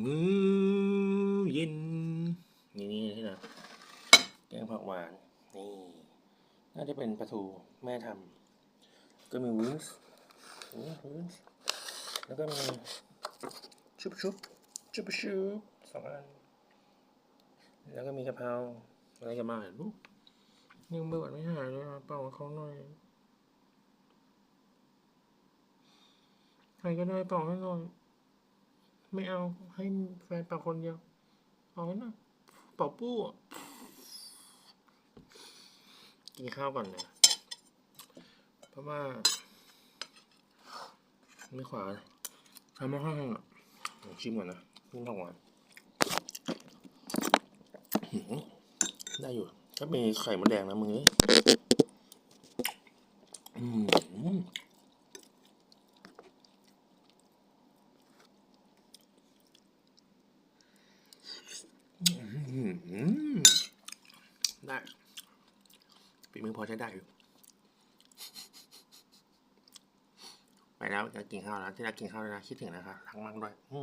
มื้อเย็น นี่นี่ที่นะแกงผักหวาน นี่ น่าจะเป็นปลาทูแม่ทำก็มีวุ้นส์วุ้นแล้วก็มีชุบชุบชุบชุบสองอัน แล้วก็มีกะเพราอะไรกันมาลูกยังเบิดไม่หายเลยอะเป่าเขาหน่อยใครก็ได้เป่าให้หน่อย ไม่เอาให้แฟนเป่าคนเดียวเอาให้น่อยเป่าปู้กินข้าวก่อนนะเพราะว่าไม่ขวาทำไม่ค่อยถนัดลองชิมก่อนนะนี่ผักหวานได้อยู่ถ้ามีไข่มดแดงนะมึงเอ้ยอืม อืม ได้ปีมือพอใช้ได้อยู่ ไปแล้วจะกินข้าวแล้วที่รักกินข้าวแล้วนะ คิดถึงนะคะรักมากด้วยอื